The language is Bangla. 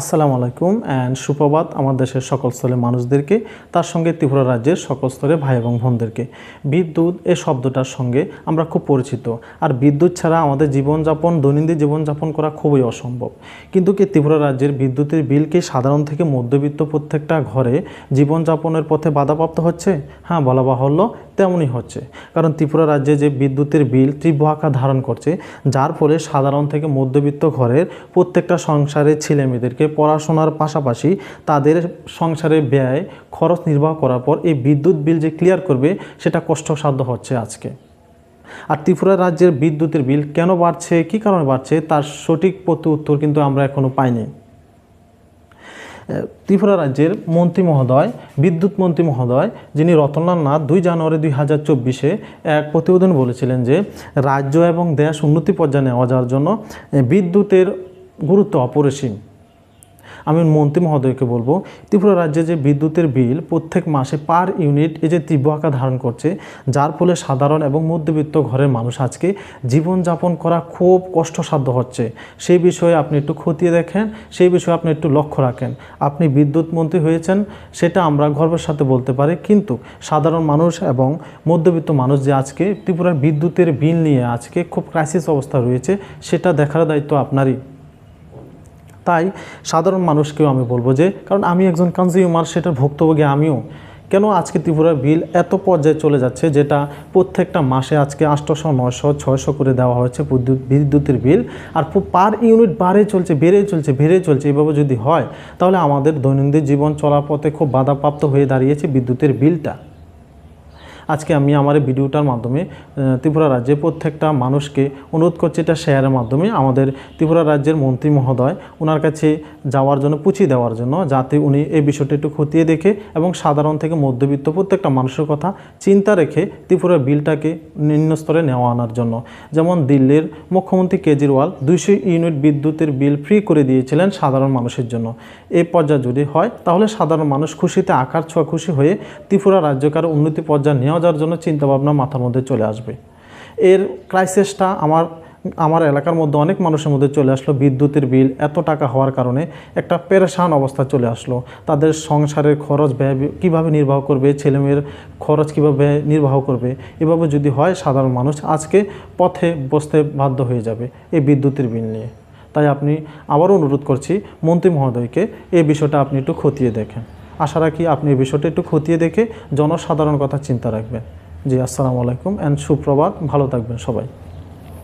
আসসালামু আলাইকুম অ্যান্ড সুপ্রভাত আমার দেশের সকল স্তরের মানুষদেরকে, তার সঙ্গে ত্রিপুরা রাজ্যের সকল স্তরের ভাই এবং বোনদেরকে। বিদ্যুৎ এ শব্দটার সঙ্গে আমরা খুব পরিচিত, আর বিদ্যুৎ ছাড়া আমাদের জীবনযাপন, দৈনন্দিন জীবনযাপন করা খুবই অসম্ভব। কিন্তু কি ত্রিপুরা রাজ্যের বিদ্যুতের বিলকে সাধারণ থেকে মধ্যবিত্ত প্রত্যেকটা ঘরে জীবনযাপনের পথে বাধাপ্রাপ্ত হচ্ছে? হ্যাঁ বলা বাহুল্য তেমনই হচ্ছে। কারণ ত্রিপুরা রাজ্যে যে বিদ্যুতের বিল তীব্র আকার ধারণ করছে, যার ফলে সাধারণ থেকে মধ্যবিত্ত ঘরের প্রত্যেকটা সংসারের ছেলেমেয়েদেরকে পড়াশোনার পাশাপাশি তাদের সংসারের ব্যয়, খরচ নির্বাহ করার পর এই বিদ্যুৎ বিল যে ক্লিয়ার করবে, সেটা কষ্টসাধ্য হচ্ছে আজকে। আর ত্রিপুরা রাজ্যের বিদ্যুতের বিল কেন বাড়ছে, কি কারণে বাড়ছে, তার সঠিক প্রতি উত্তর কিন্তু আমরা এখনও পাইনি। ত্রিপুরা রাজ্যের মন্ত্রী মহোদয়, বিদ্যুৎ মন্ত্রী মহোদয়, যিনি রতনলাল নাথ দুই জানুয়ারি দুই হাজার চব্বিশে এক প্রতিবেদন বলেছিলেন যে রাজ্য এবং দেশ উন্নতি পর্যায়ে নেওয়া যাওয়ার জন্য বিদ্যুতের গুরুত্ব অপরিসীম। আমি মন্ত্রী মহোদয়কে বলব, ত্রিপুরা রাজ্যে যে বিদ্যুতের বিল প্রত্যেক মাসে পার ইউনিট এই যে তীব্র আকার ধারণ করছে, যার ফলে সাধারণ এবং মধ্যবিত্ত ঘরের মানুষ আজকে জীবনযাপন করা খুব কষ্টসাধ্য হচ্ছে। সেই বিষয়ে আপনি একটু খতিয়ে দেখেন, সেই বিষয়ে আপনি একটু লক্ষ্য রাখেন। আপনি বিদ্যুৎ মন্ত্রী হয়েছেন, সেটা আমরা গর্বের সাথে বলতে পারি, কিন্তু সাধারণ মানুষ এবং মধ্যবিত্ত মানুষ যে আজকে ত্রিপুরার বিদ্যুতের বিল নিয়ে আজকে খুব ক্রাইসিস অবস্থা রয়েছে, সেটা দেখার দায়িত্ব আপনারই। তাই সাধারণ মানুষকেও আমি বলব যে, কারণ আমি একজন কনজিউমার সেটার ভুক্তভোগী আমিও। কেন আজকে ত্রিপুরার বিল এত পর্যায়ে চলে যাচ্ছে যেটা প্রত্যেকটা মাসে আজকে আটশোশো নয়শো, ছয়শো করে দেওয়া হয়েছে বিদ্যুৎ, বিদ্যুতের বিল। আর পার ইউনিট বাড়ে চলছে, বেড়ে চলছে বেড়ে চলছে, এভাবে যদি হয়, তাহলে আমাদের দৈনন্দিন জীবন চলার পথে খুব বাধাপ্রাপ্ত হয়ে দাঁড়িয়েছে বিদ্যুতের বিলটা। আজকে আমি আমার ভিডিওটার মাধ্যমে ত্রিপুরা রাজ্যের প্রত্যেকটা মানুষকে অনুরোধ করছি এটা শেয়ারের মাধ্যমে। আমাদের ত্রিপুরা রাজ্যের মন্ত্রী মহোদয় ওনার কাছে যাওয়ার জন্য পুছিয়ে দেওয়ার জন্য, যাতে উনি এই বিষয়টা একটু খতিয়ে দেখে এবং সাধারণ থেকে মধ্যবিত্ত প্রত্যেকটা মানুষের কথা চিন্তা রেখে ত্রিপুরার বিলটাকে নিম্ন স্তরে নেওয়া আনার জন্য। যেমন দিল্লির মুখ্যমন্ত্রী কেজরিওয়াল দুইশো ইউনিট বিদ্যুতের বিল ফ্রি করে দিয়েছিলেন সাধারণ মানুষের জন্য। এই পর্যায়ে যদি হয়, তাহলে সাধারণ মানুষ খুশিতে, আকার ছোঁয়া খুশি হয়ে ত্রিপুরা রাজ্যকার উন্নতি পর্যায়ে নেওয়া যাওয়ার জন্য চিন্তাভাবনা মাথার মধ্যে চলে আসবে। এর ক্রাইসিসটা আমার আমার এলাকার মধ্যে অনেক মানুষের মধ্যে চলে আসলো। বিদ্যুতের বিল, এত টাকা হওয়ার কারণে একটা পেরেশান অবস্থা চলে আসলো। তাদের সংসারের খরচ ব্যয় কীভাবে নির্বাহ করবে, ছেলেমেয়ের খরচ কীভাবে নির্বাহ করবে, এভাবে যদি হয়, সাধারণ মানুষ আজকে পথে বসতে বাধ্য হয়ে যাবে এই বিদ্যুতের বিল নিয়ে। তাই আপনি আবারও অনুরোধ করছি মন্ত্রী মহোদয়কে এই বিষয়টা আপনি একটু খতিয়ে দেখেন। আশা রাখি আপনি এই বিষয়টা একটু খতিয়ে দেখে জনসাধারণ কথা চিন্তা রাখবেন। জি, আসসালামু আলাইকুম অ্যান্ড সুপ্রভাত, ভালো থাকবেন সবাই।